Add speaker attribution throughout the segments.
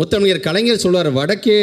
Speaker 1: முத்தமிழர் கலைஞர் சொல்வார் வடக்கே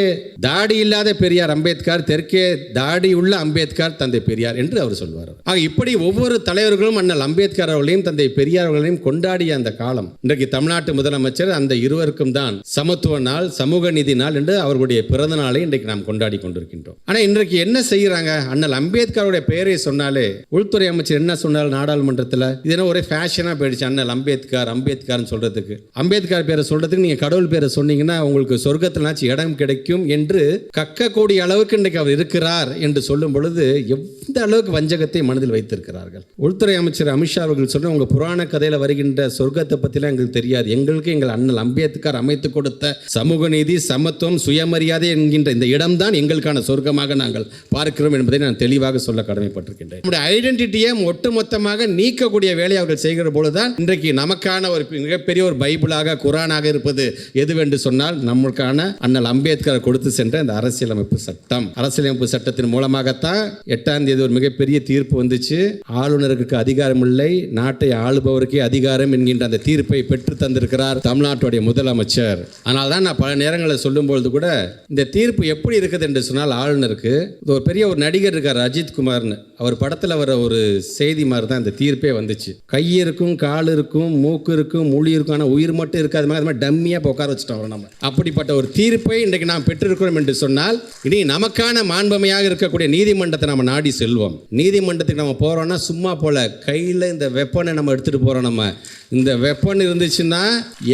Speaker 1: தாடி இல்லாத பெரியார் அம்பேத்கர் தெற்கே தாடி உள்ள அம்பேத்கர் தந்தை பெரியார் என்று அவர் சொல்வார். ஆக இப்படி ஒவ்வொரு தலைவர்களும் அண்ணல் அம்பேத்கர் அவர்களையும் தந்தை பெரியார் அவர்களையும் கொண்டாடிய அந்த காலம். இன்றைக்கு தமிழ்நாட்டு முதலமைச்சர் அந்த இருவருக்கும் தான் சமத்துவ நாள் சமூக நீதி நாள் என்று அவர்களுடைய பிறந்த நாளை இன்றைக்கு நாம் கொண்டாடி கொண்டிருக்கின்றோம். ஆனால் இன்றைக்கு என்ன செய்யறாங்க அண்ணல் அம்பேத்கருடைய பெயரை சொன்னாலே உள்துறை அமைச்சர் என்ன சொன்னால் நாடாளுமன்றத்தில்? இது என்ன ஒரே ஃபேஷனாக போயிடுச்சு அண்ணல் அம்பேத்கர் அம்பேத்கர்னு சொல்றதுக்கு. அம்பேத்கர் பேரை சொல்றதுக்கு நீங்க கடவுள் பேரை சொன்னீங்கன்னா உங்களுக்கு சொர்க்கத்தினாச்சும் இடம் கிடைக்கும் என்று கக்கக்கூடிய அளவுக்கு இன்றைக்கு அவர் இருக்கிறார் என்று சொல்லும் பொழுது எந்த அளவுக்கு வஞ்சகத்தை மனதில் வைத்திருக்கிறார்கள்? உள்துறை அமைச்சர் அமித்ஷா அவர்கள் சொன்ன உங்கள் புராண கதையில் வருகின்ற சொர்க்கத்தை பற்றிலாம் எங்களுக்கு தெரியாது. எங்களுக்கு எங்கள் அண்ணல் அம்பேத்கர் அமைத்து கொடுத்த சமூக நீதி சமத்துவம் சுயமரியாதை என்கின்ற இந்த இடம்தான் எங்களுக்கான சொர்க்கமாக நாங்கள் பார்க்கிறோம் என்பதை நான் தெளிவாக சொல்ல கடமைப்பட்டிருக்கின்றேன். நம்முடைய ஐடென்டிட்டியை ஒட்டுமொத்தமாக நீக்கக்கூடிய வேலையை அவர்கள் செய்கிற பொழுதுதான் இன்றைக்கு நமக்கான ஒரு மிகப்பெரிய ஒரு பைபிளாக குரானாக இருப்பது எதுவென்று சொன்னால் நம்மளுக்கான அண்ணல் அம்பேத்கர் கொடுத்து சென்ற இந்த அரசியலமைப்பு சட்டம். அரசியலமைப்பு சட்டத்தின் மூலமாகத்தான் எட்டாம் தேதி ஒரு மிகப்பெரிய தீர்ப்பு வந்துச்சு. ஆளுநருக்கு அதிகாரம் இல்லை நாட்டை ஆளுபவருக்கே அதிகாரம் என்கின்ற அந்த தீர்ப்பை பெற்று தந்திருக்கிறார் தமிழ்நாட்டுடைய முதலமைச்சர். அதனால தான் நான் பல நேரங்களில் சொல்லும்பொழுது கூட இந்த தீர்ப்பு எப்படி இருக்குது என்று சொன்னால் ஆளுநருக்கு ஒரு பெரிய ஒரு நடிகர் இருக்கார் அஜித் குமார்னு. அவர் படத்தில் வர ஒரு செய்தி மாதிரி தான் இந்த தீர்ப்பே வந்துச்சு. கை இருக்கும் கால் இருக்கும் மூக்கு இருக்கும் மொழி இருக்கும் ஆனால் உயிர் மட்டும் இருக்காது. மாதிரி மாதிரி டம்மியாக உட்கார வச்சுட்டோம் நம்ம. அப்படிப்பட்ட ஒரு தீர்ப்பை இன்றைக்கு நாம் பெற்றிருக்கிறோம் என்று சொன்னால் இனி நமக்கான மாண்பமையாக இருக்கக்கூடிய நீதிமன்றத்தை நம்ம நாடி செல்வோம். நீதிமன்றத்துக்கு நம்ம போகிறோம்னா சும்மா போல கையில் இந்த வெப்பனை நம்ம எடுத்துகிட்டு போகிறோம் நம்ம. இந்த வெப்பன் இருந்துச்சுன்னா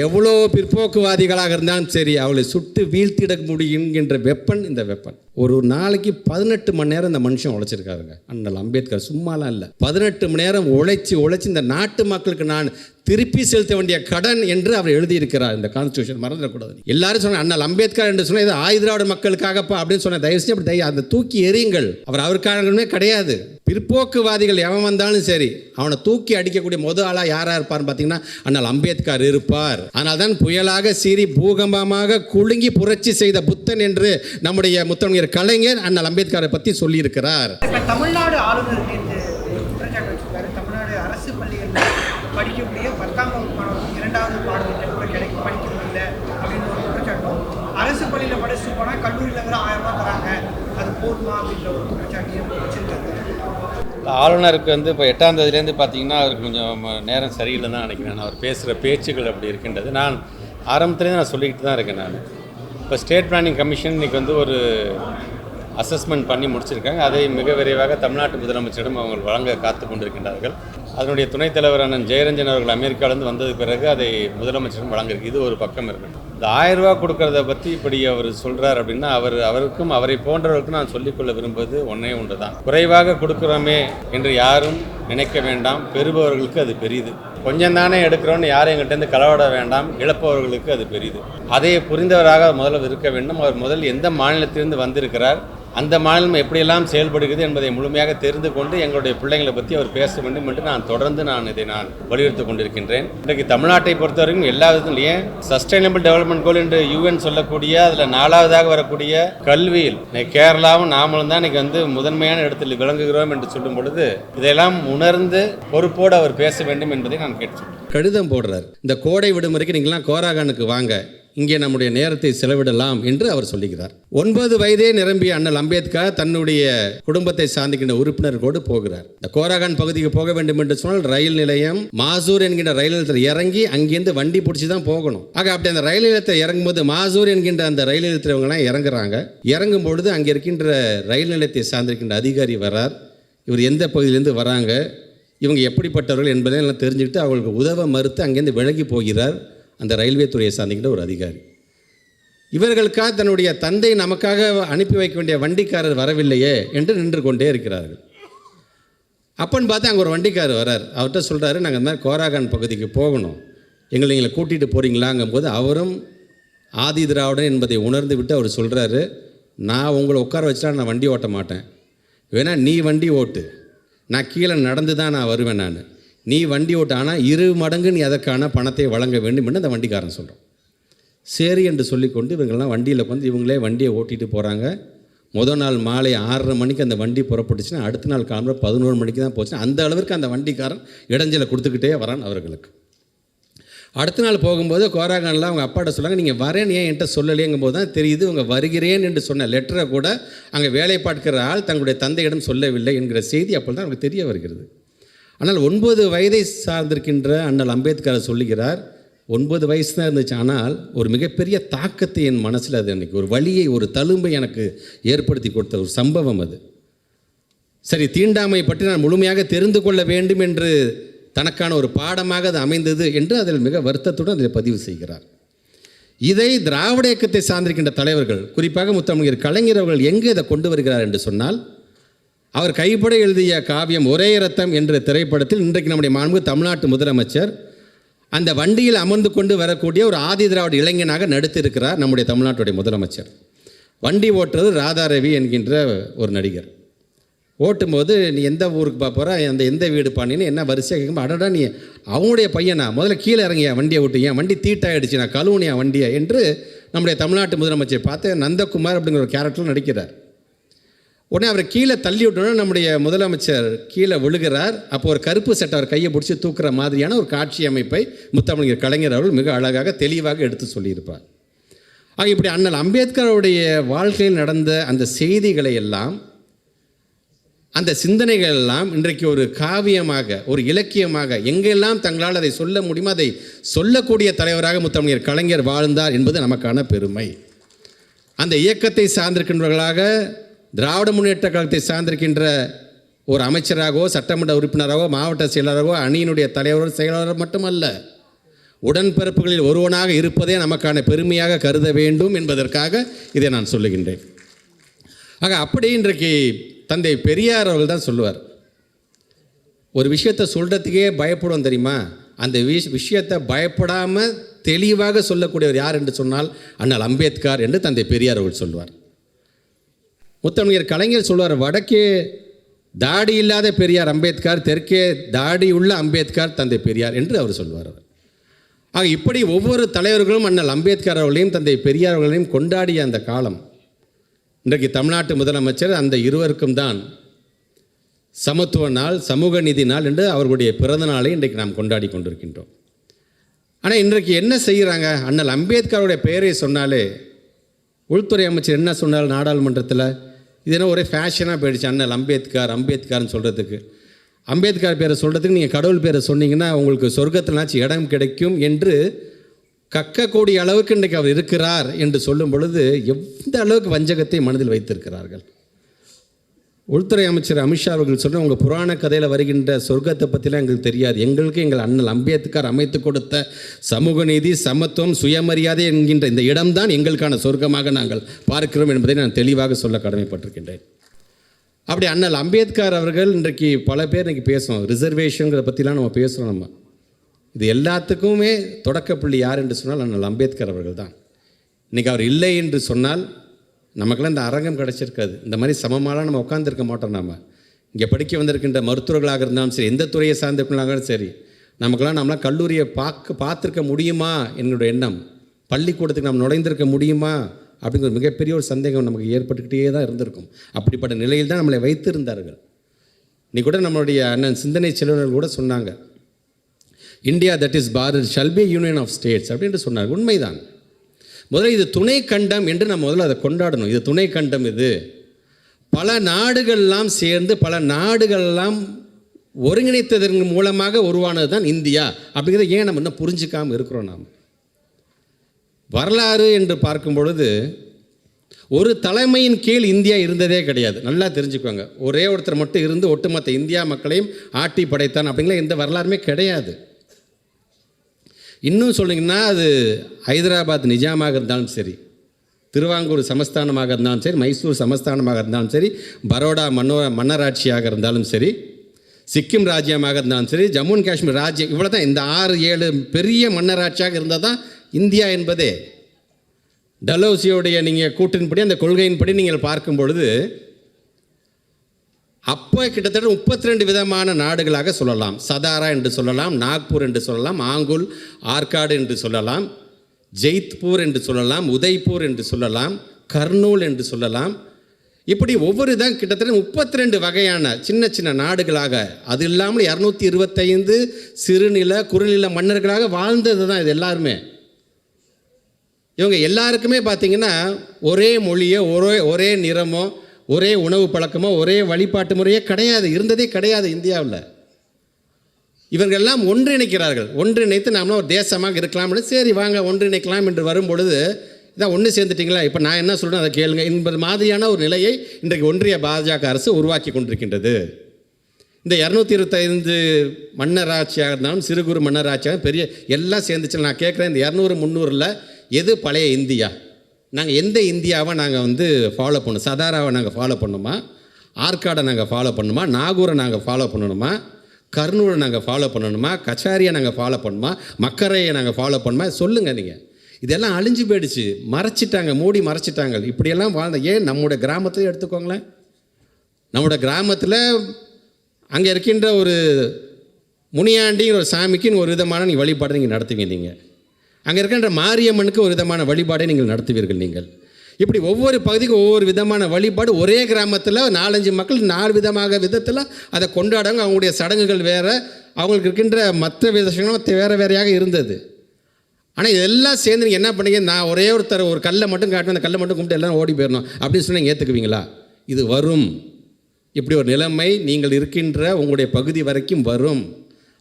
Speaker 1: எவ்வளோ பிற்போக்குவாதிகளாக இருந்தாலும் சரி அவளை சுட்டு வீழ்த்திட முடியும் என்ற வெப்பன் இந்த வெப்பன் ஒரு நாளைக்கு பதினெட்டு மணி நேரம் இந்த மனுஷன் உழைச்சிருக்காருங்க. அண்ணல் அம்பேத்கர் சும்மாலாம் இல்லை. பதினெட்டு மணி நேரம் உழைச்சி உழைச்சி இந்த நாட்டு மக்களுக்கு நான் திருப்பி செலுத்த வேண்டிய கடன் என்று அவர் எழுதியிருக்கிறார். இந்த கான்ஸ்டியூஷன் மறந்துடக்கூடாது. எல்லாரும் சொன்ன அண்ணல் அம்பேத்கர் என்று சொன்ன இது ஆயுதிராவிட மக்களுக்காகப்பா அப்படின்னு சொன்ன தயவு செஞ்சு அப்படி தயவு அந்த தூக்கி எறியுங்கள். அவர் அவருக்கானே கிடையாது. பிற்போக்குவாதிகள் எவன் வந்தாலும் சரி அவனை தூக்கி அடிக்கக்கூடிய முத ஆளாக யாராக இருப்பார்னு பார்த்தீங்கன்னா அண்ணல் அம்பேத்கர் இருப்பார். ஆனால் தான் புயலாக சீறி பூகம்பமாக குலுங்கி புரட்சி செய்த புத்தன் என்று நம்முடைய முத்தமிழர் கலைஞர் அண்ணல் அம்பேத்கரை பற்றி சொல்லியிருக்கிறார்.
Speaker 2: தமிழ்நாடு ஆளுநர் நேற்று ஒரு குற்றச்சாட்டு வச்சிருக்காரு தமிழ்நாடு அரசு பள்ளிகளில் படிக்கக்கூடிய பத்தாம் வகுப்பு மாணவர்கள் இரண்டாவது பாடத்திட்டம் கூட கிடைக்க படிக்கிறது இல்லை அப்படின்னு ஒரு குற்றச்சாட்டும் அரசு பள்ளியில் படிச்சுட்டு போனால் கல்லூரியில் வேறு ஆயிரம் ரூபாய் தராங்க அது போதுமா அப்படின்ற ஒரு குற்றச்சாட்டையும் வச்சிருக்காரு
Speaker 3: ஆளுநருக்கு வந்து இப்போ எட்டாம் தேதியிலேருந்து பார்த்தீங்கன்னா அவருக்கு கொஞ்சம் நேரம் சரியில்லை தான் நினைக்கிறேன். நான் அவர் பேசுகிற பேச்சுகள் அப்படி இருக்கின்றது. நான் ஆரம்பத்துலேருந்து நான் சொல்லிக்கிட்டு தான் இருக்கேன் நான். இப்போ ஸ்டேட் பிளானிங் கமிஷன் இன்றைக்கி வந்து ஒரு அசஸ்மெண்ட் பண்ணி முடிச்சிருக்காங்க. அதை மிக விரைவாக தமிழ்நாட்டு முதலமைச்சரிடம் அவங்க வழங்க காத்து கொண்டிருக்கின்றார்கள். அதனுடைய துணைத் தலைவர் அண்ணன் ஜெயரஞ்சன் அவர்கள் அமெரிக்காவிலேருந்து வந்தது பிறகு அதை முதலமைச்சரிடம் வழங்கியிருக்கு. இது ஒரு பக்கம் இருக்கு இந்த ஆயிரம் கொடுக்கறத பற்றி இப்படி அவர் சொல்கிறார் அப்படின்னா அவர் அவருக்கும் அவரை போன்றவருக்கும் நான் சொல்லிக்கொள்ள விரும்புவது ஒன்றே ஒன்று தான் குறைவாக கொடுக்குறோமே என்று யாரும் நினைக்க வேண்டாம். பெறுபவர்களுக்கு அது பெரியது கொஞ்சம் தானே எடுக்கிறோன்னு யாரும் எங்கிட்டேருந்து களவாட வேண்டாம். இழப்பவர்களுக்கு அது பெரியது அதை புரிந்தவராக முதல்ல இருக்க வேண்டும். அவர் முதல் எந்த மாநிலத்திலிருந்து வந்திருக்கிறார்? அந்த மாநிலம் எப்படியெல்லாம் செயல்படுகிறது என்பதை முழுமையாக தெரிந்து கொண்டு எங்களுடைய பிள்ளைங்களை பற்றி அவர் பேச வேண்டும் என்று நான் தொடர்ந்து நான் இதை நான் வலியுறுத்தி கொண்டிருக்கின்றேன். இன்றைக்கு தமிழ்நாட்டை பொறுத்தவரைக்கும் எல்லா விதத்திலும் சஸ்டைனபிள் டெவலப்மெண்ட் கோல் என்று யூஎன் சொல்லக்கூடிய அதில் நாலாவதாக வரக்கூடிய கல்வியில் கேரளாவும் நாமளும் தான் இன்னைக்கு வந்து முதன்மையான இடத்தில் விளங்குகிறோம் என்று சொல்லும் பொழுது இதையெல்லாம் உணர்ந்து பொறுப்போடு அவர் பேச வேண்டும் என்பதை நான் கேட்டு
Speaker 1: கடிதம் போடுறார். இந்த கோடை விடுமுறைக்கு நீங்களாம் கோராகானுக்கு வாங்க. இங்கே நம்முடைய நேரத்தை செலவிடலாம் என்று அவர் சொல்லுகிறார். ஒன்பது வயதே நிரம்பிய அண்ணல் அம்பேத்கர் தன்னுடைய குடும்பத்தை சார்ந்துகின்ற உறுப்பினர்களோடு போகிறார். இந்த கோராகான் பகுதிக்கு போக வேண்டும் என்று சொன்னால் ரயில் நிலையம் மாசூர் என்கின்ற ரயில் நிலையத்தில் இறங்கி அங்கேருந்து வண்டி பிடிச்சி தான் போகணும். ஆக அப்படி அந்த ரயில் நிலையத்தில் இறங்கும்போது மாசூர் என்கின்ற அந்த ரயில் நிலையத்தில் இவங்கெல்லாம் இறங்குறாங்க. இறங்கும் பொழுது அங்கே இருக்கின்ற ரயில் நிலையத்தை சார்ந்திருக்கின்ற அதிகாரி வரார் இவர் எந்த பகுதியிலேருந்து வராங்க? இவங்க எப்படிப்பட்டவர்கள் என்பதை எல்லாம் தெரிஞ்சுக்கிட்டு அவங்களுக்கு உதவ மறுத்து அங்கேருந்து விலகி போகிறார். அந்த ரயில்வே துறையை சார்ந்திக்கிட்ட ஒரு அதிகாரி. இவர்களுக்காக தன்னுடைய தந்தை நமக்காக அனுப்பி வைக்க வேண்டிய வண்டிக்காரர் வரவில்லையே என்று நின்று கொண்டே இருக்கிறார்கள். அப்பன்னு பார்த்து அங்கே ஒரு வண்டிக்காரர் வரார். அவர்கிட்ட சொல்கிறாரு நாங்கள் இந்த மாதிரி கோராகான் பகுதிக்கு போகணும். எங்களை எங்களை கூட்டிகிட்டு போகிறீங்களாங்கும் போது அவரும் ஆதி திராவிடன் என்பதை உணர்ந்து விட்டு அவர் சொல்கிறாரு நான் உங்களை உட்கார வச்சுட்டா நான் வண்டி ஓட்ட மாட்டேன். வேணால் நீ வண்டி ஓட்டு. நான் கீழே நடந்து தான் நான் வருவேன் நான். நீ வண்டி ஓட்ட ஆனால் இரு மடங்கு நீ அதற்கான பணத்தை வழங்க வேண்டும் என்று அந்த வண்டிக்காரன் சொல்கிறான் சரி என்று சொல்லிக்கொண்டு இவங்கெல்லாம் வண்டியில் வந்து இவங்களே வண்டியை ஓட்டிகிட்டு போகிறாங்க முதல் நாள் மாலை ஆறரை மணிக்கு அந்த வண்டி புறப்பட்டுச்சுன்னா அடுத்த நாள் காலம்புற பதினோரு மணிக்கு தான் போச்சு அந்த அளவிற்கு அந்த வண்டிக்காரன் இடைஞ்சலை கொடுத்துக்கிட்டே வரான் அவர்களுக்கு. அடுத்த நாள் போகும்போது கோராகானில் அவங்க அப்பாட்ட சொன்னாங்க நீங்கள் வரேன் ஏன் என்கிட்ட சொல்லலையேங்கும் போது தான் தெரியுது அவங்க வருகிறேன் என்று சொன்ன லெட்டரை கூட அங்கே வேலை பார்க்கிற ஆள் தங்களுடைய தந்தையிடம் சொல்லவில்லை என்கிற செய்தி அப்போ தான் அவங்களுக்கு தெரிய வருகிறது. ஆனால் ஒன்பது வயதை சார்ந்திருக்கின்ற அண்ணல் அம்பேத்கர் சொல்லுகிறார் ஒன்பது வயசு தான் இருந்துச்சு ஆனால் ஒரு மிகப்பெரிய தாக்கத்தை என் மனசில் அது அன்றைக்கி ஒரு வழியை ஒரு தழும்பை எனக்கு ஏற்படுத்தி கொடுத்த ஒரு சம்பவம் அது. சரி தீண்டாமை பற்றி நான் முழுமையாக தெரிந்து கொள்ள வேண்டும் என்று தனக்கான ஒரு பாடமாக அது அமைந்தது என்று அதில் மிக வருத்தத்துடன் அதில் பதிவு செய்கிறார். இதை திராவிட இயக்கத்தை சார்ந்திருக்கின்ற தலைவர்கள் குறிப்பாக முத்தமிழர் கலைஞர் அவர்கள் எங்கே இதை கொண்டு வருகிறார் என்று சொன்னால் அவர் கைப்பட எழுதிய காவியம் ஒரே ரத்தம் என்ற திரைப்படத்தில் இன்றைக்கு நம்முடைய மாண்பு தமிழ்நாட்டு முதலமைச்சர் அந்த வண்டியில் அமர்ந்து கொண்டு வரக்கூடிய ஒரு ஆதி திராவிட இளைஞனாக நடித்திருக்கிறார் நம்முடைய தமிழ்நாட்டுடைய முதலமைச்சர். வண்டி ஓட்டுறது ராதாரவி என்கின்ற ஒரு நடிகர். ஓட்டும்போது நீ எந்த ஊருக்கு பார்க்க போகிற அந்த எந்த வீடு பாண்டின்னு என்ன வரிசையாக கேட்கும்போது அடடா நீ அவனுடைய பையனா? முதல்ல கீழே இறங்கியா வண்டியை விட்டு ஏன் வண்டி தீட்டாயிடுச்சு நான் கழுவுனியா வண்டியை என்று நம்முடைய தமிழ்நாட்டு முதலமைச்சர் பார்த்து நந்தகுமார் அப்படிங்கிற ஒரு கேரக்டர் நடிக்கிறார். உடனே அவரை கீழே தள்ளி விட்டோன்னே நம்முடைய முதலமைச்சர் கீழே விழுகிறார். அப்போ ஒரு கருப்பு சட்டை அவர் கையை பிடிச்சி தூக்குற மாதிரியான ஒரு காட்சி அமைப்பை முத்தமிழர் கலைஞர் அவர்கள் மிக அழகாக தெளிவாக எடுத்து சொல்லியிருப்பார். ஆக இப்படி அண்ணல் அம்பேத்கருடைய வாழ்க்கையில் நடந்த அந்த செய்திகளை எல்லாம் அந்த சிந்தனைகள் எல்லாம் இன்றைக்கு ஒரு காவியமாக ஒரு இலக்கியமாக எங்கெல்லாம் தங்களால் அதை சொல்ல முடியுமோ அதை சொல்லக்கூடிய தலைவராக முத்தமிழர் கலைஞர் வாழ்ந்தார் என்பது நமக்கான பெருமை. அந்த இயக்கத்தை சார்ந்திருக்கின்றவர்களாக திராவிட முன்னேற்ற கழகத்தை சார்ந்திருக்கின்ற ஒரு அமைச்சராகவோ சட்டமன்ற உறுப்பினராகவோ மாவட்ட செயலராகவோ அணியினுடைய தலைவரோ செயலாளர் மட்டுமல்ல உடன்பிறப்புகளில் ஒருவனாக இருப்பதே நமக்கான பெருமையாக கருத வேண்டும் என்பதற்காக இதை நான் சொல்லுகின்றேன். ஆக அப்படி இன்றைக்கு தந்தை பெரியார் அவர்கள் தான் சொல்லுவார். ஒரு விஷயத்தை சொல்கிறதுக்கே பயப்படுவோம் தெரியுமா? அந்த விஷ் விஷயத்தை பயப்படாமல் தெளிவாக சொல்லக்கூடியவர் யார் என்று சொன்னால் அண்ணல் அம்பேத்கர் என்று தந்தை பெரியார் அவர்கள் சொல்வார். முத்தமிழர் கலைஞர் சொல்வார் வடக்கே தாடி இல்லாத பெரியார் அம்பேத்கர் தெற்கே தாடி உள்ள அம்பேத்கர் தந்தை பெரியார் என்று அவர் சொல்வார் அவர். ஆக இப்படி ஒவ்வொரு தலைவர்களும் அண்ணல் அம்பேத்கர் அவர்களையும் தந்தை பெரியார் அவர்களையும் கொண்டாடிய அந்த காலம் இன்றைக்கு தமிழ்நாட்டு முதலமைச்சர் அந்த இருவருக்கும் தான் சமத்துவ நாள் சமூக நீதி நாள் என்று அவர்களுடைய பிறந்த நாளை இன்றைக்கு நாம் கொண்டாடி கொண்டிருக்கின்றோம். ஆனால் இன்றைக்கு என்ன செய்கிறாங்க அண்ணல் அம்பேத்கருடைய பெயரை சொன்னாலே உள்துறை அமைச்சர் என்ன சொன்னார் நாடாளுமன்றத்தில்? இது என்ன ஒரே ஃபேஷனாக போயிடுச்சு அண்ணல். அம்பேத்கர் அம்பேத்கர்னு சொல்கிறதுக்கு அம்பேத்கர் பேரை சொல்கிறதுக்கு நீங்கள் கடவுள் பேரை சொன்னீங்கன்னா உங்களுக்கு சொர்க்கத்தினாச்சும் இடம் கிடைக்கும் என்று கக்கக்கூடிய அளவுக்கு இன்றைக்கு அவர் இருக்கிறார் என்று சொல்லும் பொழுது எந்த அளவுக்கு வஞ்சகத்தை மனதில் வைத்திருக்கிறார்கள்? உள்துறை அமைச்சர் அமித்ஷா அவர்கள் சொன்ன உங்கள் புராண கதையில் வருகின்ற சொர்க்கத்தை பற்றிலாம் எங்களுக்கு தெரியாது. எங்களுக்கு எங்கள் அண்ணல் அம்பேத்கர் அமைத்து கொடுத்த சமூக நீதி சமத்துவம் சுயமரியாதை என்கின்ற இந்த இடம்தான் எங்களுக்கான சொர்க்கமாக நாங்கள் பார்க்கிறோம் என்பதை நான் தெளிவாக சொல்ல கடமைப்பட்டிருக்கின்றேன். அப்படி அண்ணல் அம்பேத்கர் அவர்கள் இன்றைக்கு பல பேர் இன்றைக்கி பேசுவோம் ரிசர்வேஷனுங்கிற பற்றிலாம் நம்ம பேசுகிறோம் நம்ம. இது எல்லாத்துக்குமே தொடக்கப்புள்ளி யார் என்று சொன்னால் அண்ணல் அம்பேத்கர் அவர்கள் தான். இன்றைக்கி அவர் இல்லை என்று சொன்னால் நமக்கெல்லாம் இந்த அரங்கம் கிடச்சிருக்காது. இந்த மாதிரி சமமாலாம் நம்ம உட்காந்துருக்க மாட்டோம் நாம். இங்கே படிக்க வந்திருக்கின்ற மருத்துவர்களாக இருந்தாலும் சரி எந்த துறையை சார்ந்திருக்கலாம் சரி நமக்கெல்லாம் நம்மளாம் கல்லூரியை பார்க்க பார்த்துருக்க முடியுமா என்னுடைய எண்ணம். பள்ளிக்கூடத்துக்கு நாம் நுழைந்திருக்க முடியுமா அப்படிங்கிற மிகப்பெரிய ஒரு சந்தேகம் நமக்கு ஏற்பட்டுக்கிட்டே தான் இருந்திருக்கும். அப்படிப்பட்ட நிலையில் தான் நம்மளை வைத்திருந்தார்கள். இன்னைக்கு கூட நம்மளுடைய அண்ணன் சிந்தனை செல்வர்கள் கூட சொன்னாங்க India that is Bharat shall be union of states அப்படின்ட்டு சொன்னார் உண்மைதான். முதல்ல இது துணை கண்டம் என்று நம்ம முதல்ல அதை கொண்டாடணும். இது துணை கண்டம் இது. பல நாடுகள்லாம் சேர்ந்து பல நாடுகள்லாம் ஒருங்கிணைத்ததன் மூலமாக உருவானது தான் இந்தியா. அப்படிங்கிறத ஏன் நம்ம இன்னும் புரிஞ்சுக்காமல் இருக்கிறோம் நாம்? வரலாறு என்று பார்க்கும் பொழுது ஒரு தலைமையின் கீழ் இந்தியா இருந்ததே கிடையாது. நல்லா தெரிஞ்சுக்கோங்க. ஒரே ஒருத்தர் மட்டும் இருந்து ஒட்டுமொத்த இந்தியா மக்களையும் ஆட்டி படைத்தான் அப்படிங்கிற எந்த வரலாறுமே கிடையாது. இன்னும் சொல்லிங்கன்னா அது ஹைதராபாத் நிஜாமாக இருந்தாலும் சரி திருவாங்கூர் சமஸ்தானமாக இருந்தாலும் சரி மைசூர் சமஸ்தானமாக இருந்தாலும் சரி பரோடா மன்னோ மன்னராட்சியாக இருந்தாலும் சரி சிக்கிம் ராஜ்யமாக இருந்தாலும் சரி ஜம்மு அண்ட் காஷ்மீர் ராஜ்யம் இவ்வளோ தான் இந்த ஆறு ஏழு பெரிய மன்னராட்சியாக இருந்தால் தான் இந்தியா என்பதே. டலோசியோடைய நீங்கள் கூட்டின்படி அந்த கொள்கையின்படி நீங்கள் பார்க்கும் பொழுது அப்போ கிட்டத்தட்ட முப்பத்தி ரெண்டு விதமான நாடுகளாக சொல்லலாம். சதாரா என்று சொல்லலாம் நாக்பூர் என்று சொல்லலாம் ஆங்குல் ஆற்காடு என்று சொல்லலாம் ஜெய்த்பூர் என்று சொல்லலாம் உதய்பூர் என்று சொல்லலாம் கர்னூல் என்று சொல்லலாம். இப்படி ஒவ்வொரு தான் கிட்டத்தட்ட முப்பத்தி ரெண்டு வகையான சின்ன சின்ன நாடுகளாக அது இல்லாமல் இரநூத்தி இருபத்தைந்து சிறுநில குறுநில மன்னர்களாக வாழ்ந்தது தான் இது எல்லாருமே. இவங்க எல்லாருக்குமே பார்த்தீங்கன்னா ஒரே மொழியோ ஒரே ஒரே நிறமோ ஒரே உணவு பழக்கமோ ஒரே வழிபாட்டு முறையே கிடையாது. இருந்ததே கிடையாது இந்தியாவில். இவர்களெல்லாம் ஒன்றிணைக்கிறார்கள். ஒன்றிணைத்து நாமளும் ஒரு தேசமாக இருக்கலாம்னு சரி வாங்க ஒன்றிணைக்கலாம் என்று வரும் பொழுது இதான் ஒன்று சேர்ந்துட்டீங்களா? இப்போ நான் என்ன சொல்கிறேன் அதை கேளுங்க. என்பது மாதிரியான ஒரு நிலையை இன்றைக்கு ஒன்றிய பாஜக அரசு உருவாக்கி கொண்டிருக்கின்றது. இந்த இரநூத்தி இருபத்தைந்து மன்னராட்சியாக இருந்தாலும் சிறு குறு மன்னராட்சியாக பெரிய எல்லாம் சேர்ந்துச்சு நான் கேட்குறேன் இந்த இரநூறு முந்நூறில் எது பழைய இந்தியா? நாங்கள் எந்த இந்தியாவை நாங்கள் வந்து ஃபாலோ பண்ணும் சதாராவை நாங்கள் ஃபாலோ பண்ணுமா ஆற்காடை நாங்கள் ஃபாலோ பண்ணுமா நாகூரை நாங்கள் ஃபாலோ பண்ணணுமா? கர்னூரை நாங்கள் ஃபாலோ பண்ணணுமா? கச்சாரியை நாங்கள் ஃபாலோ பண்ணுமா மக்கரையை நாங்கள் ஃபாலோ பண்ணுமா சொல்லுங்கள் நீங்கள் இதெல்லாம் அழிஞ்சு போயிடுச்சு. மறைச்சிட்டாங்க மூடி மறைச்சிட்டாங்க. இப்படியெல்லாம் வாழ்ந்த ஏன் நம்முடைய கிராமத்தையும் எடுத்துக்கோங்களேன்? நம்முடைய கிராமத்தில் அங்கே இருக்கின்ற ஒரு முனியாண்டிங்கிற ஒரு சாமிக்குன்னு ஒரு விதமான நீங்கள் வழிபாடு நீங்கள் நடத்துவீங்க நீங்கள் அங்கே இருக்கின்ற மாரியம்மனுக்கு ஒரு விதமான வழிபாடை நீங்கள் நடத்துவீர்கள் நீங்கள். இப்படி ஒவ்வொரு பகுதிக்கும் ஒவ்வொரு விதமான வழிபாடு ஒரே கிராமத்தில் நாலஞ்சு மக்கள் நாலு விதமாக விதத்தில் அதை கொண்டாடுவாங்க அவங்களுடைய சடங்குகள் வேறு அவங்களுக்கு இருக்கின்ற மற்ற விஷயங்களும் வேறு வேறையாக இருந்தது. ஆனால் இதெல்லாம் சேர்ந்து நீங்கள் என்ன பண்ணீங்க? நான் ஒரே ஒருத்தர் ஒரு கல்லை மட்டும் காட்டணும் அந்த கல்லை மட்டும் கும்பிட்டு எல்லாம் ஓடி போயிடணும் அப்படின்னு சொன்னால் நீங்கள் ஏற்றுக்குவீங்களா இது வரும். இப்படி ஒரு நிலைமை நீங்கள் இருக்கின்ற உங்களுடைய பகுதி வரைக்கும் வரும்.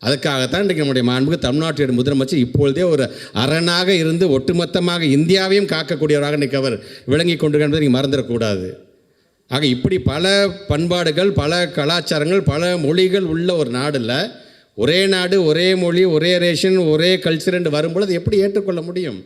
Speaker 1: அதுக்காகத்தான் இன்றைக்கு நம்முடைய மாண்புக்கு தமிழ்நாட்டுடைய முதலமைச்சர் இப்பொழுதே ஒரு அரணாக இருந்து ஒட்டுமொத்தமாக இந்தியாவையும் காக்கக்கூடியவராக இன்றைக்கு அவர் விளங்கி கொண்டிருக்கின்றதை நீங்கள் மறந்துடக்கூடாது. ஆக இப்படி பல பண்பாடுகள் பல கலாச்சாரங்கள் பல மொழிகள் உள்ள ஒரு நாடில் ஒரே நாடு ஒரே மொழி ஒரே ரேஷன் ஒரே கல்ச்சர் என்று வரும்பொழுது எப்படி ஏற்றுக்கொள்ள முடியும்?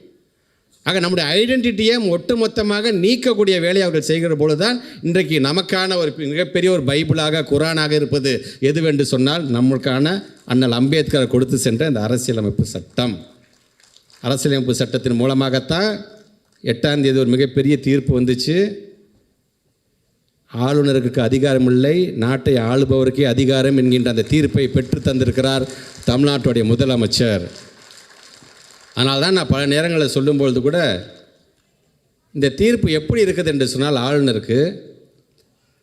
Speaker 1: ஆக நம்முடைய ஐடென்டிட்டியை ஒட்டுமொத்தமாக நீக்கக்கூடிய வேலையை அவர்கள் செய்கிற பொழுது தான் இன்றைக்கு நமக்கான ஒரு மிகப்பெரிய ஒரு பைபிளாக குரானாக இருப்பது எதுவென்று சொன்னால் நம்மளுக்கான அண்ணல் அம்பேத்கர் கொடுத்து சென்ற இந்த அரசியலமைப்பு சட்டம். அரசியலமைப்பு சட்டத்தின் மூலமாகத்தான் எட்டாம் தேதி ஒரு மிகப்பெரிய தீர்ப்பு வந்துச்சு. ஆளுநருக்கு அதிகாரம் இல்லை நாட்டை ஆளுபவருக்கே அதிகாரம் என்கின்ற அந்த தீர்ப்பை பெற்று தந்திருக்கிறார் தமிழ்நாட்டுடைய முதலமைச்சர். ஆனால் தான் நான் பல நேரங்களில் சொல்லும்பொழுது கூட இந்த தீர்ப்பு எப்படி இருக்குது என்று சொன்னால் ஆளுநருக்கு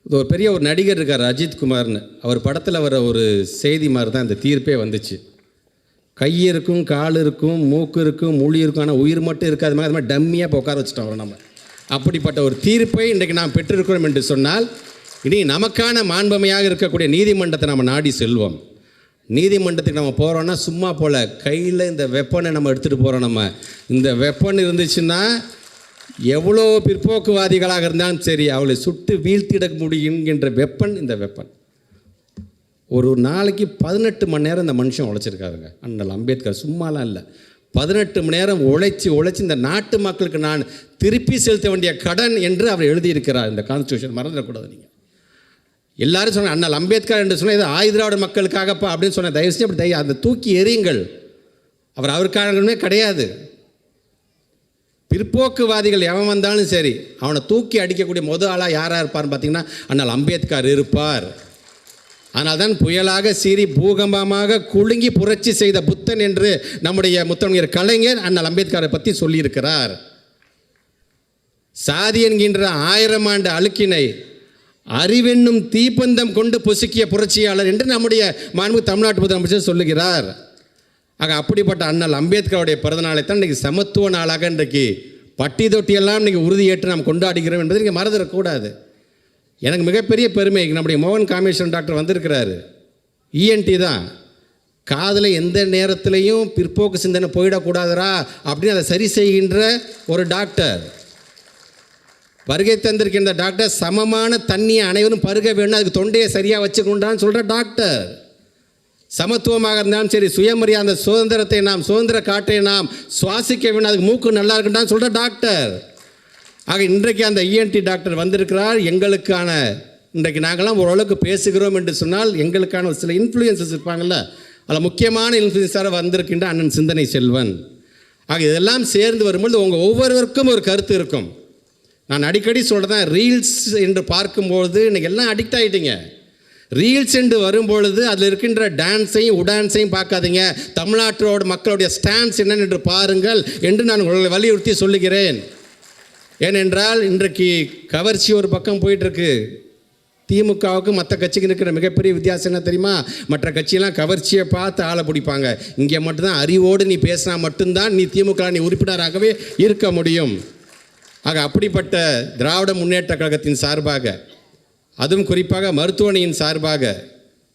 Speaker 1: இது ஒரு பெரிய ஒரு நடிகர் இருக்கார் அஜித் குமார்னு. அவர் படத்தில் வர ஒரு செய்தி மாதிரி தான் இந்த தீர்ப்பே வந்துச்சு. கை இருக்கும் கால் இருக்கும் மூக்கு இருக்கும் மொழி இருக்கும் ஆனால் உயிர் மட்டும் இருக்காது மாதிரி அது மாதிரி டம்மியாக இப்போ உட்கார வச்சுட்டோம் அவரை நம்ம. அப்படிப்பட்ட ஒரு தீர்ப்பை இன்றைக்கு நாம் பெற்றிருக்கிறோம் என்று சொன்னால் இனி நமக்கான மாண்பமையாக இருக்கக்கூடிய நீதிமன்றத்தை நம்ம நாடி செல்வோம். நீதிமன்றத்துக்கு நம்ம போகிறோன்னா சும்மா போல். கையில் இந்த வெப்பனை நம்ம எடுத்துகிட்டு போகிறோம் நம்ம. இந்த வெப்பன் இருந்துச்சுன்னா எவ்வளோ பிற்போக்குவாதிகளாக இருந்தாலும் சரி அவளை சுட்டு வீழ்த்திட முடியுங்கின்ற வெப்பன் இந்த வெப்பன் ஒரு நாளைக்கு பதினெட்டு மணி நேரம் இந்த மனுஷன் உழைச்சிருக்காருங்க. அண்ணல் அம்பேத்கர் சும்மாலாம் இல்லை. பதினெட்டு மணி நேரம் உழைச்சி உழைச்சி இந்த நாட்டு மக்களுக்கு நான் திருப்பி செலுத்த வேண்டிய கடன் என்று அவர் எழுதியிருக்கிறார். இந்த கான்ஸ்டியூஷன் மறந்துடக்கூடாது நீங்கள் எல்லாரும் சொன்னாங்க அண்ணல் அம்பேத்கர் என்று சொன்னால் இது ஆயுதிராவிட மக்களுக்காகப்பா அப்படின்னு சொன்ன தயவு செஞ்சு அப்படி தயவு அந்த தூக்கி எறியுங்கள். அவர் அவருக்கானே கிடையாது. பிற்போக்குவாதிகள் எவன் வந்தாலும் சரி அவனை தூக்கி அடிக்கக்கூடிய முத ஆளாக யாராக இருப்பார்னு பார்த்தீங்கன்னா அண்ணல் அம்பேத்கர் இருப்பார். ஆனால் தான் புயலாக சீறி பூகம்பமாக குலுங்கி புரட்சி செய்த புத்தன் என்று நம்முடைய முத்தமிழர் கலைஞர் அண்ணல் அம்பேத்கரை பற்றி சொல்லியிருக்கிறார். சாதி என்கின்ற ஆயிரம் ஆண்டு அழுக்கினை அறிவென்னும் தீப்பந்தம் கொண்டு பொசுக்கிய புரட்சியாளர் என்று நம்முடைய மாண்பு தமிழ்நாட்டு முதலமைச்சர் சொல்லுகிறார். ஆக அப்படிப்பட்ட அண்ணல் அம்பேத்கருடைய பிறந்தநாளை தான் இன்றைக்கி சமத்துவ நாளாக இன்றைக்கு பட்டி தொட்டியெல்லாம் இன்றைக்கி உறுதியேற்று நாம் கொண்டாடுகிறோம் என்பதை நீங்கள் மறந்துடக்கூடாது. எனக்கு மிகப்பெரிய பெருமை நம்முடைய மோகன் காமேஸ்வரன் டாக்டர் வந்திருக்கிறாரு. இஎன்டி தான். காதில் எந்த நேரத்துலையும் பிற்போக்கு சிந்தனை போயிடக்கூடாதுரா அப்படின்னு அதை சரி செய்கின்ற ஒரு டாக்டர். வருகை தந்திருக்கின்ற டாக்டர் சமமான தண்ணியை அனைவரும் பருக வேண்டும் அதுக்கு தொண்டையை சரியாக வச்சுக்கொண்டான்னு சொல்கிற டாக்டர். சமத்துவமாக இருந்தாலும் சரி சுயமரியாதை அந்த சுதந்திரத்தை நாம் சுதந்திர காற்றை நாம் சுவாசிக்க வேண்டும் அதுக்கு மூக்கு நல்லா இருக்குண்டான்னு சொல்கிற டாக்டர். ஆக இன்றைக்கு அந்த இஎன்டி டாக்டர் வந்திருக்கிறார். எங்களுக்கான இன்றைக்கு நாங்களாம் ஓரளவுக்கு பேசுகிறோம் என்று சொன்னால் எங்களுக்கான ஒரு சில இன்ஃப்ளூயன்சஸ் இருப்பாங்கள்ல அதில் முக்கியமான இன்ஃப்ளூயன்ஸாக வந்திருக்கின்ற அண்ணன் சிந்தனை செல்வன். ஆக இதெல்லாம் சேர்ந்து வரும்பொழுது உங்கள் ஒவ்வொருவருக்கும் ஒரு கருத்து இருக்கும். நான் அடிக்கடி சொல்கிறேன் ரீல்ஸ் என்று பார்க்கும்பொழுது இன்றைக்கி எல்லாம் அடிக்ட் ஆகிட்டீங்க ரீல்ஸ் என்று வரும்பொழுது அதில் இருக்கின்ற டான்ஸையும் உடான்ஸையும் பார்க்காதீங்க. தமிழ்நாட்டோட மக்களுடைய ஸ்டான்ஸ் என்னன்னு என்று பாருங்கள் என்று நான் உங்களை வலியுறுத்தி சொல்லுகிறேன்.
Speaker 4: ஏனென்றால் இன்றைக்கு கவர்ச்சி ஒரு பக்கம் போயிட்டுருக்கு. திமுகவுக்கு மற்ற கட்சிக்கு இருக்கிற மிகப்பெரிய வித்தியாசம் என்ன தெரியுமா? மற்ற கட்சியெல்லாம் கவர்ச்சியை பார்த்து ஆளை பிடிப்பாங்க. இங்கே மட்டும்தான் அறிவோடு நீ பேசினா மட்டும்தான் நீ திமுக நீ உறுப்பினராகவே இருக்க முடியும். ஆக அப்படிப்பட்ட திராவிட முன்னேற்ற கழகத்தின் சார்பாக அதுவும் குறிப்பாக மருத்துவமனையின் சார்பாக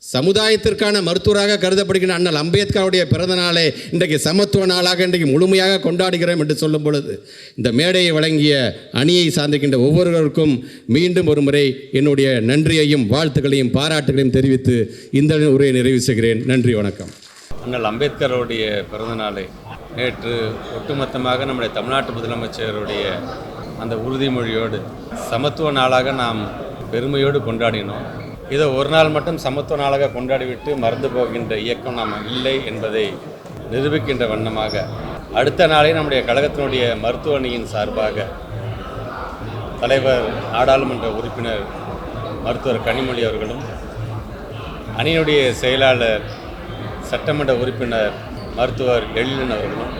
Speaker 4: சமுதாயத்திற்கான மருத்துவராக கருதப்படுகின்ற அண்ணல் அம்பேத்கருடைய பிறந்த நாளை இன்றைக்கு சமத்துவ நாளாக இன்றைக்கு முழுமையாக கொண்டாடுகிறோம் என்று சொல்லும் பொழுது இந்த மேடையை வழங்கிய அணியை சார்ந்திருக்கின்ற ஒவ்வொருவருக்கும் மீண்டும் ஒரு முறை என்னுடைய நன்றியையும் வாழ்த்துக்களையும் பாராட்டுகளையும் தெரிவித்து இந்த உரையை நிறைவு செய்கிறேன். நன்றி வணக்கம்.
Speaker 1: அண்ணல் அம்பேத்கருடைய பிறந்த நாளை நேற்று ஒட்டுமொத்தமாக நம்முடைய தமிழ்நாட்டு முதலமைச்சருடைய அந்த உறுதிமொழியோடு சமத்துவ நாளாக நாம் பெருமையோடு கொண்டாடினோம். இதை ஒரு நாள் மட்டும் சமத்துவ நாளாக கொண்டாடிவிட்டு மறந்து போகின்ற இயக்கம் நாம் இல்லை என்பதை நிரூபிக்கின்ற வண்ணமாக அடுத்த நாளே நம்முடைய கழகத்தினுடைய மருத்துவ அணியின் சார்பாக தலைவர் நாடாளுமன்ற உறுப்பினர் மருத்துவர் கனிமொழி அவர்களும் அணியினுடைய செயலாளர் சட்டமன்ற உறுப்பினர் மருத்துவர் எழிலன் அவர்களும்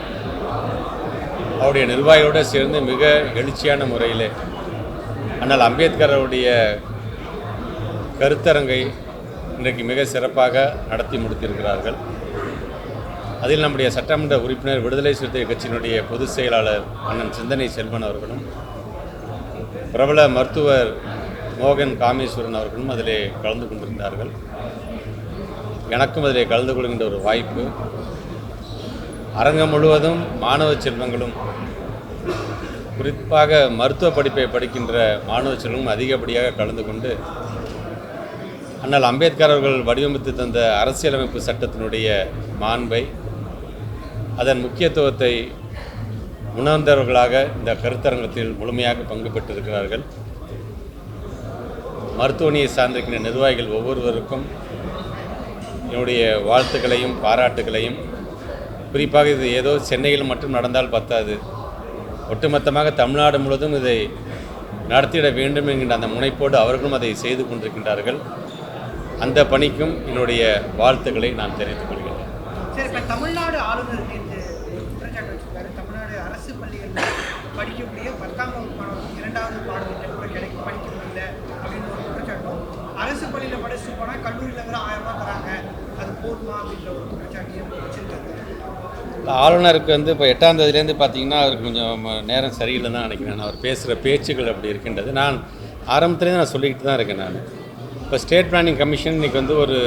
Speaker 1: அவருடைய நிர்வாகியோடு சேர்ந்து மிக எழுச்சியான முறையில் ஆனால் அம்பேத்கர் அவருடைய கருத்தரங்கை இன்றைக்கு மிக சிறப்பாக நடத்தி முடித்திருக்கிறார்கள். அதில் நம்முடைய சட்டமன்ற உறுப்பினர் விடுதலை சிறுத்தை கட்சியினுடைய பொதுச் செயலாளர் அண்ணன் சிந்தனை செல்வன் அவர்களும் பிரபல மருத்துவர் மோகன் காமேஸ்வரன் அவர்களும் அதிலே கலந்து கொண்டிருந்தார்கள். எனக்கும் அதிலே கலந்து கொள்கின்ற ஒரு வாய்ப்பு. அரங்கம் முழுவதும் மாணவ செல்வங்களும் குறிப்பாக மருத்துவ படிப்பை படிக்கின்ற மாணவ செல்வங்களும் அதிகப்படியாக கலந்து கொண்டு அண்ணல் அம்பேத்கர் அவர்கள் வடிவமைத்து தந்த அரசியலமைப்பு சட்டத்தினுடைய மாண்பை அதன் முக்கியத்துவத்தை உணர்ந்தவர்களாக இந்த கருத்தரங்கத்தில் முழுமையாக பங்கு பெற்றிருக்கிறார்கள். மருத்துவமனையை சார்ந்திருக்கின்ற நிர்வாகிகள் ஒவ்வொருவருக்கும் என்னுடைய வாழ்த்துக்களையும் பாராட்டுகளையும் குறிப்பாக இது ஏதோ சென்னையில் மட்டும் நடந்தால் பத்தாது. ஒட்டுமொத்தமாக தமிழ்நாடு முழுவதும் இதை நடத்திட வேண்டும் என்கின்ற அந்த முனைப்போடு அவர்களும் அதை செய்து கொண்டிருக்கின்றார்கள். அந்த பணிக்கும் என்னுடைய வாழ்த்துக்களை நான் தெரிவித்துக் கொள்கிறேன்
Speaker 2: தமிழ்நாடு ஆளுநர் தமிழ்நாடு அரசு பள்ளிகளில் படிக்கக்கூடிய பத்தாம் வகுப்பு இரண்டாவது பாடத்திட்டம் கூட அப்படின்னு ஒரு குற்றச்சாட்டும் அரசு பள்ளியில் படிச்சு போனால் கல்லூரியில் வேறு ஆயிரம் ரூபாய் தராங்க. அது போதுமா அப்படின்ற ஒரு
Speaker 1: ஆளுநருக்கு வந்து இப்போ எட்டாம் தேதியிலேருந்து பார்த்தீங்கன்னா அவருக்கு கொஞ்சம் நேரம் சரியில்லை தான் நினைக்கிறேன். அவர் பேசுகிற பேச்சுகள் அப்படி இருக்கின்றது. நான் ஆரம்பத்துலேருந்து நான் சொல்லிக்கிட்டு தான் இருக்கேன் நான். இப்போ ஸ்டேட் பிளானிங் கமிஷன் இன்னைக்கு வந்து ஒரு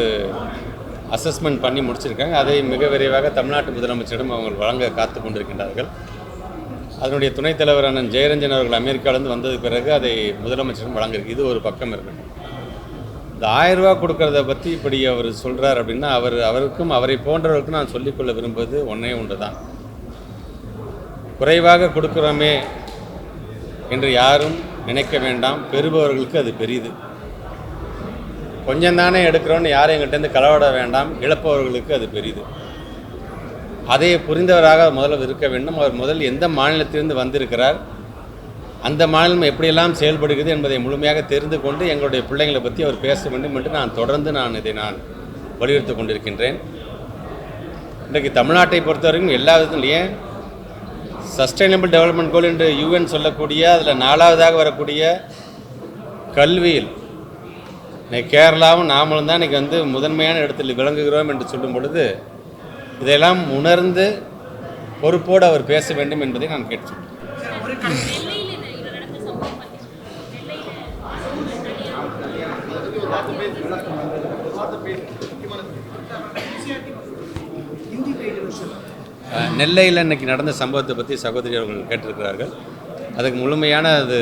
Speaker 1: அசஸ்மெண்ட் பண்ணி முடிச்சிருக்காங்க. அதை மிக விரைவாக தமிழ்நாட்டு முதலமைச்சரிடம் அவங்க வழங்க காத்து கொண்டிருக்கின்றார்கள். அதனுடைய துணைத் தலைவரான ஜெயரஞ்சன் அவர்கள் அமெரிக்காவிலேருந்து வந்தது பிறகு அதை முதலமைச்சரிடம் வழங்கியிருக்கு. இது ஒரு பக்கம் இருக்கட்டும். இந்த ஆயிரம் ரூபா கொடுக்கறத பற்றி இப்படி அவர் சொல்கிறார் அப்படின்னா அவர் அவருக்கும் அவரை போன்றவருக்கும் நான் சொல்லிக்கொள்ள விரும்புவது ஒன்றே ஒன்று தான் குறைவாக கொடுக்குறோமே என்று யாரும் நினைக்க வேண்டாம். பெறுபவர்களுக்கு அது பெரியது கொஞ்சம் தானே எடுக்கிறோன்னு யாரும் எங்கிட்டேருந்து களவாட வேண்டாம். இழப்பவர்களுக்கு அது பெரியது அதை புரிந்தவராக முதல்ல இருக்க வேண்டும். அவர் முதல் எந்த மாநிலத்திலிருந்து வந்திருக்கிறார்? அந்த மாநிலம் எப்படியெல்லாம் செயல்படுகிறது என்பதை முழுமையாக தெரிந்து கொண்டு எங்களுடைய பிள்ளைங்களை பற்றி அவர் பேச வேண்டும் என்று நான் தொடர்ந்து நான் இதை நான் வலியுறுத்தி கொண்டிருக்கின்றேன். இன்றைக்கு தமிழ்நாட்டை பொறுத்தவரைக்கும் எல்லா விதத்திலும் சஸ்டைனபிள் டெவலப்மெண்ட் கோல் என்று யூஎன் சொல்லக்கூடிய அதில் நாலாவதாக வரக்கூடிய கல்வியில். இன்னைக்கு கேரளாவும் நாமளும் தான் இன்றைக்கி வந்து முதன்மையான இடத்தில் விளங்குகிறோம் என்று சொல்லும் பொழுது இதையெல்லாம் உணர்ந்து பொறுப்போடு அவர் பேச வேண்டும் என்பதை நான் கேட்டு
Speaker 2: சரி ஒரு கடைசி
Speaker 5: நெல்லையில் இது இது நடந்த சம்பவம் பற்றி சொல்லுங்க. நெல்லையில்
Speaker 2: ஹிந்தி பேஜ்
Speaker 1: அஹ், நெல்லையில் இன்னைக்கு நடந்த சம்பவத்தை பற்றி சகோதரி அவர்கள் கேட்டிருக்கிறார்கள். அதுக்கு முழுமையான அது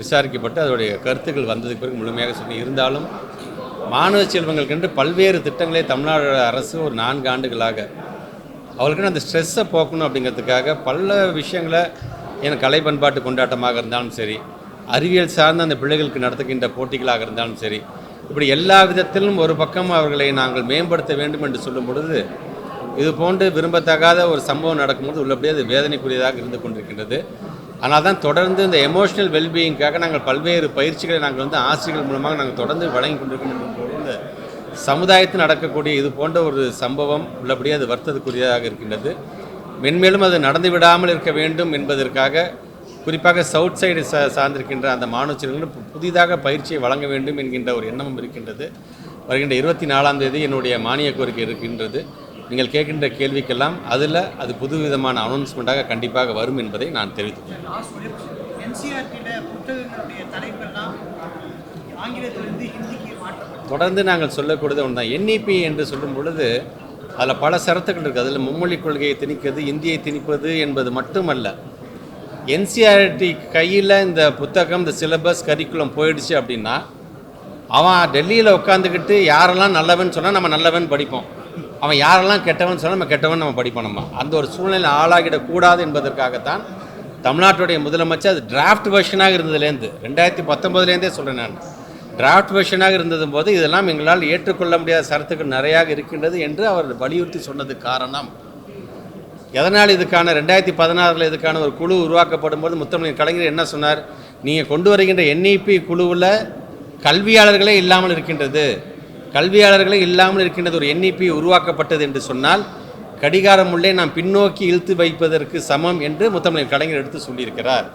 Speaker 1: விசாரிக்கப்பட்டு அதோடைய கருத்துக்கள் வந்ததுக்கு பிறகு முழுமையாக சொல்லி இருந்தாலும் மாணவ செல்வங்களுக்கென்று பல்வேறு திட்டங்களை தமிழ்நாடு அரசு ஒரு நான்கு ஆண்டுகளாக அவர்களுக்கு அந்த ஸ்ட்ரெஸ்ஸை போக்கணும் அப்படிங்கிறதுக்காக பல விஷயங்களை என் கலை பண்பாட்டு கொண்டாட்டமாக இருந்தாலும் சரி அறிவியல் சார்ந்த அந்த பிள்ளைகளுக்கு நடத்துகின்ற போட்டிகளாக இருந்தாலும் சரி இப்படி எல்லா விதத்திலும் ஒரு பக்கம் அவர்களை நாங்கள் மேம்படுத்த வேண்டும் என்று சொல்லும் பொழுது இது போன்று விரும்பத்தகாத ஒரு சம்பவம் நடக்கும்போது உள்ளபடியே அது வேதனைக்குரியதாக இருந்து கொண்டிருக்கின்றது. ஆனால் தான் தொடர்ந்து இந்த எமோஷனல் வெல்பீயிங்காக நாங்கள் பல்வேறு பயிற்சிகளை நாங்கள் வந்து ஆசிரியர்கள் மூலமாக நாங்கள் தொடர்ந்து வழங்கி கொண்டிருக்கின்ற இந்த சமுதாயத்தில் நடக்கக்கூடிய இது போன்ற ஒரு சம்பவம் உள்ளபடியே அது வருத்தத்துக்குரியதாக இருக்கின்றது. மென்மேலும் அது நடந்து விடாமல் இருக்க வேண்டும் என்பதற்காக குறிப்பாக சவுத் சைடு சா சார்ந்திருக்கின்ற அந்த மாணவ புதிதாக பயிற்சியை வழங்க வேண்டும் என்கின்ற ஒரு எண்ணமும் இருக்கின்றது. வருகின்ற இருபத்தி நாலாம் தேதி என்னுடைய மானிய கோரிக்கை இருக்கின்றது. நீங்கள் கேட்கின்ற கேள்விக்கெல்லாம் அதில் அது புதுவிதமான அனௌன்ஸ்மெண்ட்டாக கண்டிப்பாக வரும் என்பதை நான்
Speaker 2: மாற்றப்பட்டு
Speaker 1: தொடர்ந்து நாங்கள் சொல்லக்கூடியது ஒன்று தான் என்இபி என்று சொல்லும் பொழுது அதில் பல சரத்துக்கள் இருக்குது அதில் மும்மொழி கொள்கையை திணிக்கிறது இந்தியை திணிப்பது என்பது மட்டுமல்ல. என்சிஆர்டி கையில் இந்த புத்தகம் இந்த சிலபஸ் கரிக்குலம் போயிடுச்சு அப்படின்னா அவன் டெல்லியில் உட்காந்துக்கிட்டு யாரெல்லாம் நல்லவன் சொன்னால் நம்ம நல்லவன் படிப்போம். அவன் யாரெல்லாம் கெட்டவன் சொன்னால் நம்ம கெட்டவன் நம்ம படிப்போம் நம்ம அந்த ஒரு சூழ்நிலை ஆளாகிடக்கூடாது என்பதற்காகத்தான் தமிழ்நாட்டுடைய முதலமைச்சர் அது டிராஃப்ட் வெர்ஷனாக இருந்ததுலேருந்து ரெண்டாயிரத்தி பத்தொம்போதுலேருந்தே சொல்கிறேன் நான். டிராஃப்ட் வெர்ஷனாக இருந்தது போது இதெல்லாம் எங்களால் ஏற்றுக்கொள்ள முடியாத சரத்துக்கள் நிறையாக இருக்கின்றது என்று அவர் வலியுறுத்தி சொன்னது காரணம். எதனால் இதுக்கான ரெண்டாயிரத்தி பதினாறில் இதுக்கான ஒரு குழு உருவாக்கப்படும் போது முத்தமிழ் கலைஞர் என்ன சொன்னார்? நீங்கள் கொண்டு வருகின்ற என்இபி குழுவில் கல்வியாளர்களே இல்லாமல் இருக்கின்றது. கல்வியாளர்களே இல்லாமல் இருக்கின்றது ஒரு என்இபி உருவாக்கப்பட்டது என்று சொன்னால் கடிகாரம் உள்ளே நாம் பின்னோக்கி இழுத்து வைப்பதற்கு சமம் என்று முத்தமிழ் கலைஞர் எடுத்து சொல்லியிருக்கிறார்.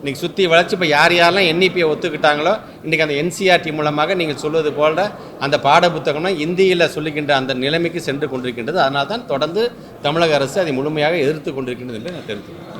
Speaker 1: இன்றைக்கி சுற்றி வளர்ச்சி இப்போ யார் யாரெல்லாம் என்இபியை ஒத்துக்கிட்டாங்களோ இன்றைக்கி அந்த என்சிஆர்டி மூலமாக நீங்கள் சொல்வது போல அந்த பாட புத்தகம்னா இந்தியில் சொல்லுகின்ற அந்த நிலைமைக்கு சென்று கொண்டிருக்கின்றது. அதனால் தான் தொடர்ந்து தமிழக அரசு அதை முழுமையாக எதிர்த்து கொண்டிருக்கின்றது என்று நான் தெரிவித்துக்கிறேன்